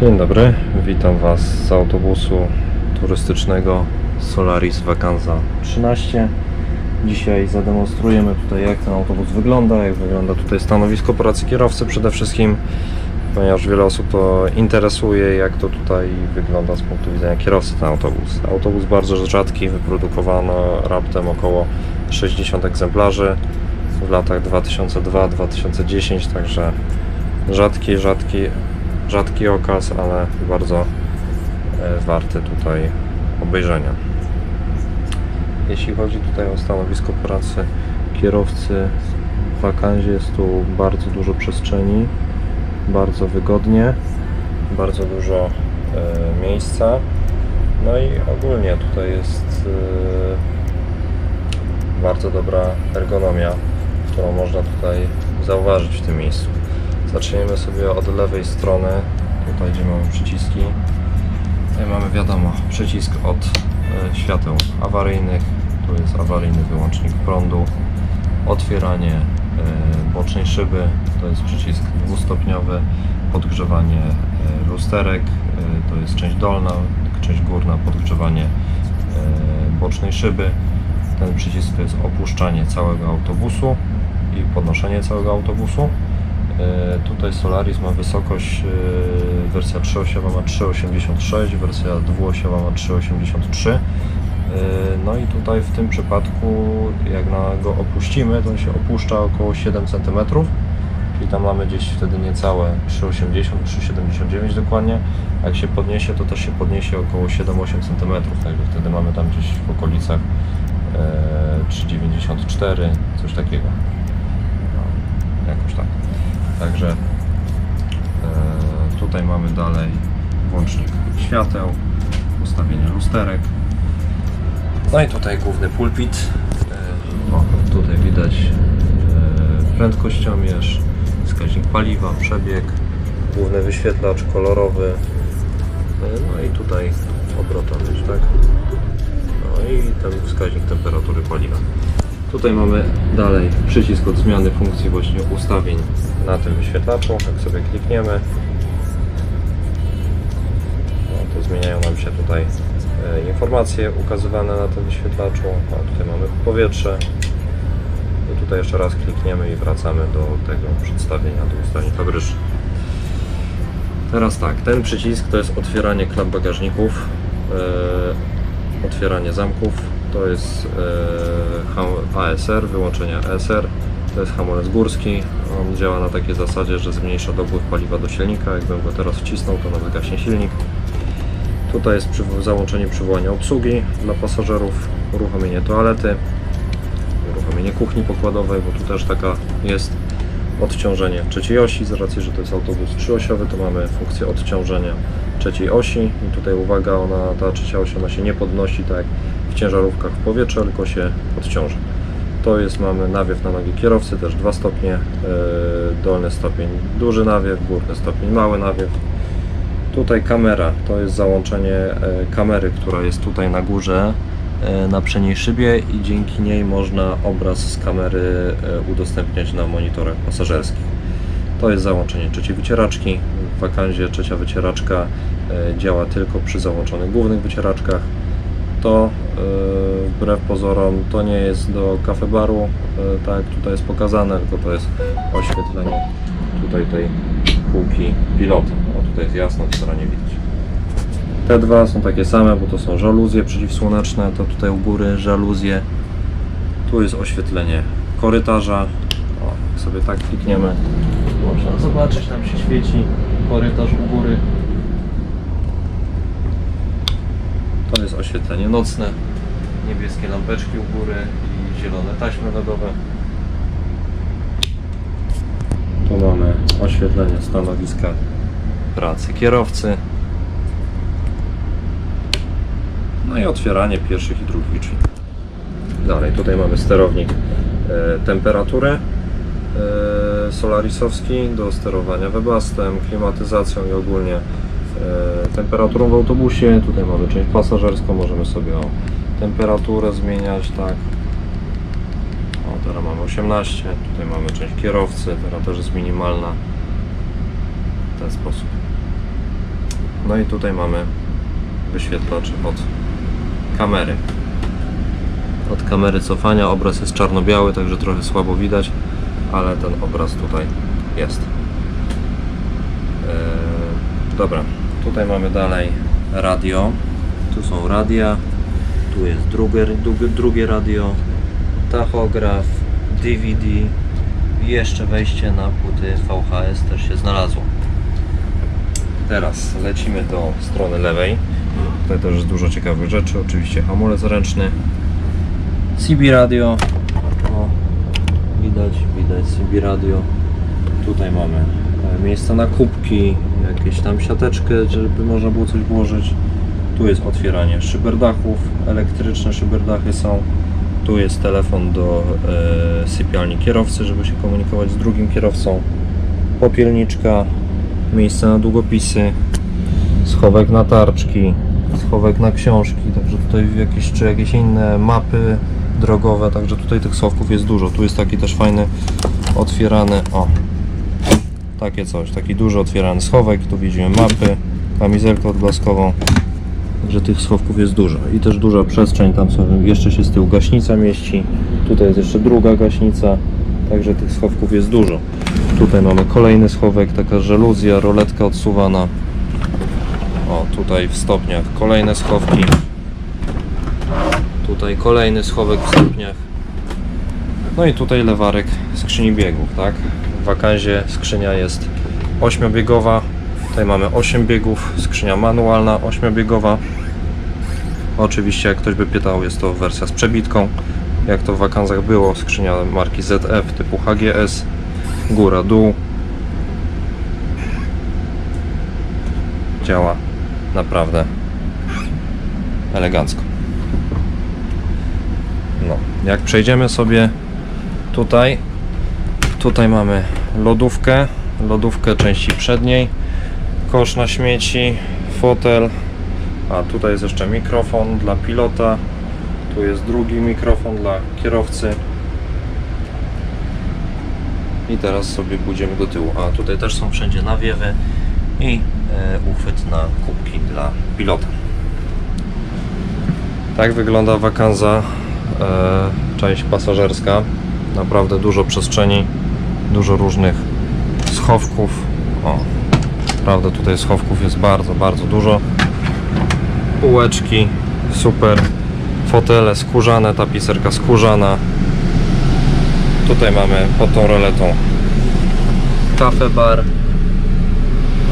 Dzień dobry, witam Was z autobusu turystycznego Solaris Vacanza 13. Dzisiaj zademonstrujemy tutaj jak ten autobus wygląda, jak wygląda tutaj stanowisko pracy kierowcy przede wszystkim, ponieważ wiele osób to interesuje, jak to tutaj wygląda z punktu widzenia kierowcy ten autobus. Autobus bardzo rzadki, wyprodukowano raptem około 60 egzemplarzy w latach 2002-2010, także rzadki, rzadki, rzadki okaz, ale bardzo e, warty tutaj obejrzenia. Jeśli chodzi tutaj o stanowisko pracy kierowcy w wakanzie jest tu bardzo dużo przestrzeni, bardzo wygodnie, bardzo dużo e, miejsca. No i ogólnie tutaj jest e, bardzo dobra ergonomia, którą można tutaj zauważyć w tym miejscu. Zaczniemy sobie od lewej strony, tutaj gdzie mamy przyciski. Tutaj mamy wiadomo, przycisk od e, świateł awaryjnych, tu jest awaryjny wyłącznik prądu, otwieranie e, bocznej szyby, to jest przycisk dwustopniowy, podgrzewanie e, lusterek, to jest część dolna, część górna, podgrzewanie bocznej szyby. Ten przycisk to jest opuszczanie całego autobusu i podnoszenie całego autobusu. E, Tutaj Solaris ma wysokość, e, wersja 3.8 ma 3,86, wersja 2.8 ma 3,83. E, No i tutaj w tym przypadku, jak na go opuścimy, to on się opuszcza około 7 cm, czyli tam mamy gdzieś wtedy niecałe 3,80, 3,79 dokładnie. A jak się podniesie, to też się podniesie około 7-8 cm, także wtedy mamy tam gdzieś w okolicach e, 3,94, coś takiego. No, jakoś tak. Także e, tutaj mamy dalej włącznik świateł, ustawienie lusterek. No i tutaj główny pulpit. E, o, tutaj widać e, prędkościomierz, wskaźnik paliwa, przebieg, główny wyświetlacz kolorowy. No i tutaj obrotowy, tak? No i ten wskaźnik temperatury paliwa. Tutaj mamy dalej przycisk od zmiany funkcji właśnie ustawień na tym wyświetlaczu. Jak sobie klikniemy, no, to zmieniają nam się tutaj e, informacje ukazywane na tym wyświetlaczu. O, tutaj mamy powietrze. I tutaj jeszcze raz klikniemy i wracamy do tego przedstawienia, do ustawień fabrycznych. Teraz tak, ten przycisk to jest otwieranie klap bagażników, e, otwieranie zamków, to jest e, ASR, wyłączenie ASR, to jest hamulec górski, on działa na takiej zasadzie, że zmniejsza dopływ paliwa do silnika, jakbym go teraz wcisnął, to nam wygaśnie silnik. Tutaj jest przywo- załączenie przywołania obsługi dla pasażerów, uruchomienie toalety, uruchomienie kuchni pokładowej, bo tu też taka jest odciążenie trzeciej osi, z racji, że to jest autobus trzyosiowy, to mamy funkcję odciążenia trzeciej osi i tutaj uwaga, ona, ta trzecia oś, ona się nie podnosi tak jak w ciężarówkach w powietrze, tylko się odciąża. To jest, mamy nawiew na nogi kierowcy, też dwa stopnie, yy, dolny stopień duży nawiew, górny stopień mały nawiew. Tutaj kamera, to jest załączenie e, kamery, która jest tutaj na górze e, na przedniej szybie i dzięki niej można obraz z kamery e, udostępniać na monitorach pasażerskich. To jest załączenie trzeciej wycieraczki. W wakanzie trzecia wycieraczka e, działa tylko przy załączonych głównych wycieraczkach. To e, wbrew pozorom to nie jest do kafebaru, e, tak jak tutaj jest pokazane, tylko to jest oświetlenie tutaj tej półki pilota. O tutaj jest jasno, w stronie widać. Te dwa są takie same, bo to są żaluzje przeciwsłoneczne, to tutaj u góry żaluzje. Tu jest oświetlenie korytarza. O, jak sobie tak klikniemy, można zobaczyć, tam się świeci korytarz u góry. To jest oświetlenie nocne, niebieskie lampeczki u góry i zielone taśmy LEDowe. Tu mamy oświetlenie stanowiska pracy kierowcy. No i otwieranie pierwszych i drugich drzwi. Dalej, tutaj mamy sterownik e, temperatury solarisowski do sterowania webastem, klimatyzacją i ogólnie e, temperaturą w autobusie. Tutaj mamy część pasażerską, możemy sobie temperaturę zmieniać, tak. O, teraz mamy 18, tutaj mamy część kierowcy, teraz też jest minimalna w ten sposób. No i tutaj mamy wyświetlacz od kamery. Od kamery cofania obraz jest czarno-biały, także trochę słabo widać, ale ten obraz tutaj jest. Eee, dobra, tutaj mamy dalej radio. Tu są radia, tu jest drugie, drugie, drugie radio, tachograf, DVD i jeszcze wejście na płyty VHS też się znalazło. Teraz lecimy do strony lewej. Tutaj też jest dużo ciekawych rzeczy. Oczywiście hamulec ręczny. CB radio. O, widać, widać CB radio. Tutaj mamy e, miejsce na kubki, jakieś tam siateczkę, żeby można było coś włożyć. Tu jest otwieranie szyberdachów, elektryczne szyberdachy są. Tu jest telefon do e, sypialni kierowcy, żeby się komunikować z drugim kierowcą. Popielniczka, miejsce na długopisy, schowek na tarczki, schowek na książki, także tutaj jakieś, czy jakieś inne mapy drogowe, także tutaj tych schowków jest dużo. Tu jest taki też fajny, otwierany, o, takie coś, taki duży otwierany schowek, tu widzimy mapy, kamizelkę odblaskową, także tych schowków jest dużo i też duża przestrzeń, tam są, jeszcze się z tyłu gaśnica mieści, tutaj jest jeszcze druga gaśnica, także tych schowków jest dużo. Tutaj mamy kolejny schowek, taka żeluzja, roletka odsuwana. O, tutaj w stopniach kolejne schowki. Tutaj kolejny schowek w stopniach. No i tutaj lewarek skrzyni biegów, tak? W wakanzie skrzynia jest ośmiobiegowa. Tutaj mamy 8 biegów, skrzynia manualna ośmiobiegowa. Oczywiście, jak ktoś by pytał, jest to wersja z przebitką. Jak to w wakansach było, skrzynia marki ZF typu HGS, góra, dół. Działa naprawdę elegancko. No, jak przejdziemy sobie tutaj, tutaj mamy lodówkę, lodówkę części przedniej, kosz na śmieci, fotel, a tutaj jest jeszcze mikrofon dla pilota, tu jest drugi mikrofon dla kierowcy. I teraz sobie pójdziemy do tyłu. A tutaj też są wszędzie nawiewy i e, uchwyt na kubki dla pilota. Tak wygląda wakanza, część pasażerska. Naprawdę dużo przestrzeni, dużo różnych schowków. O, naprawdę tutaj schowków jest bardzo, bardzo dużo. Półeczki, super. Fotele skórzane, tapicerka skórzana. Tutaj mamy pod tą roletą kafe bar.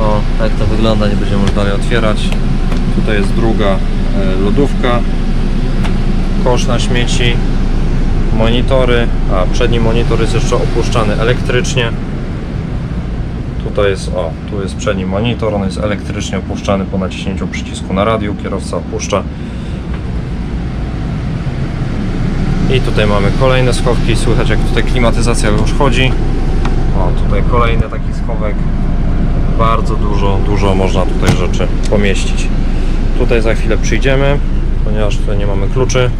O, tak to wygląda, nie będziemy już dalej otwierać. Tutaj jest druga e, lodówka, kosz na śmieci, monitory, a przedni monitor jest jeszcze opuszczany elektrycznie. Tutaj jest, o, tu jest przedni monitor, on jest elektrycznie opuszczany po naciśnięciu przycisku na radiu, kierowca opuszcza. I tutaj mamy kolejne schowki, słychać jak tutaj klimatyzacja już chodzi. O, tutaj kolejny taki schowek. Bardzo dużo, dużo można tutaj rzeczy pomieścić. Tutaj za chwilę przyjdziemy, ponieważ tutaj nie mamy kluczy.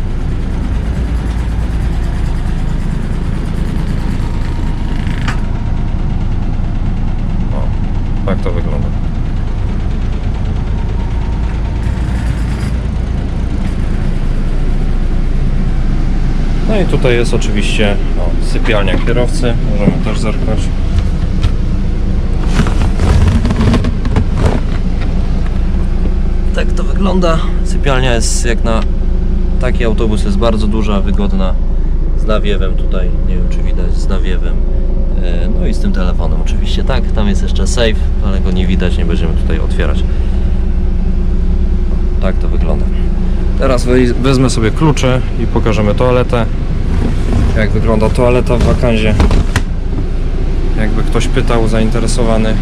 O, tak to wygląda. No i tutaj jest oczywiście o, sypialnia kierowcy, możemy też zerknąć. Tak to wygląda. Sypialnia jest jak na taki autobus jest bardzo duża, wygodna, z nawiewem tutaj, nie wiem czy widać, z nawiewem. E, No i z tym telefonem oczywiście, tak, tam jest jeszcze safe, ale go nie widać, nie będziemy tutaj otwierać. Tak to wygląda. Teraz wezmę sobie klucze i pokażemy toaletę. Jak wygląda toaleta w wakanzie. Jakby ktoś pytał, zainteresowany.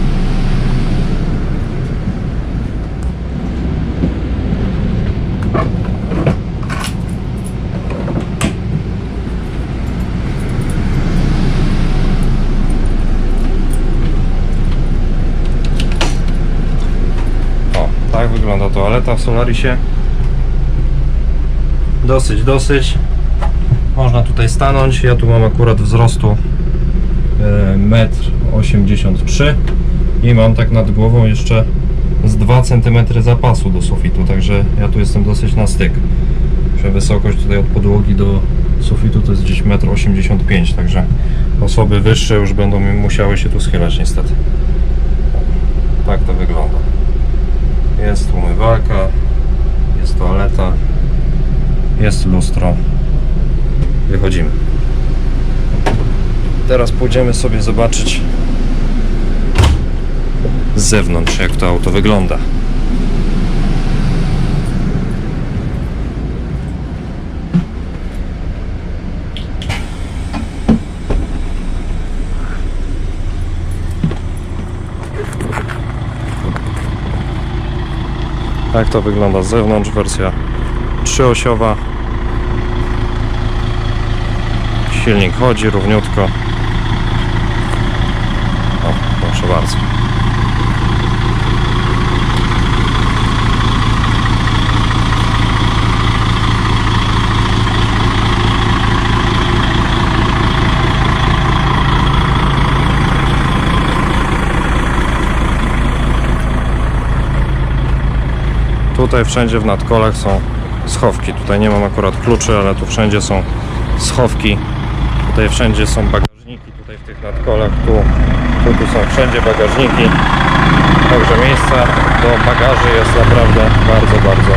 O, wygląda toaleta w Solarisie. Dosyć, dosyć. Można tutaj stanąć. Ja tu mam akurat wzrostu e, 1,83 m i mam tak nad głową jeszcze z 2 cm zapasu do sufitu, także ja tu jestem dosyć na styk. Że wysokość tutaj od podłogi do sufitu to jest gdzieś 1,85 m, także osoby wyższe już będą musiały się tu schylać niestety. Tak to wygląda. Jest umywalka, jest toaleta, jest lustro. Wychodzimy. Teraz pójdziemy sobie zobaczyć z zewnątrz, jak to auto wygląda. Tak to wygląda z zewnątrz, wersja trzyosiowa. Silnik chodzi równiutko. O, proszę bardzo. Tutaj wszędzie w nadkolach są schowki. Tutaj nie mam akurat kluczy, ale tu wszędzie są schowki. Tutaj wszędzie są bagażniki, tutaj w tych nadkolach, tu, tu, tu są wszędzie bagażniki. Także miejsca do bagaży jest naprawdę bardzo, bardzo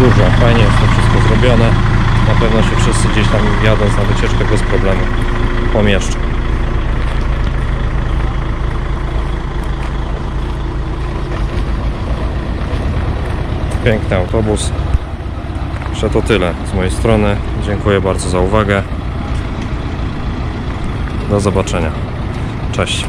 dużo. Fajnie jest to wszystko zrobione. Na pewno się wszyscy gdzieś tam jadąc na wycieczkę bez problemu pomieszczą. Piękny autobus. Że to tyle z mojej strony. Dziękuję bardzo za uwagę. Do zobaczenia. Cześć.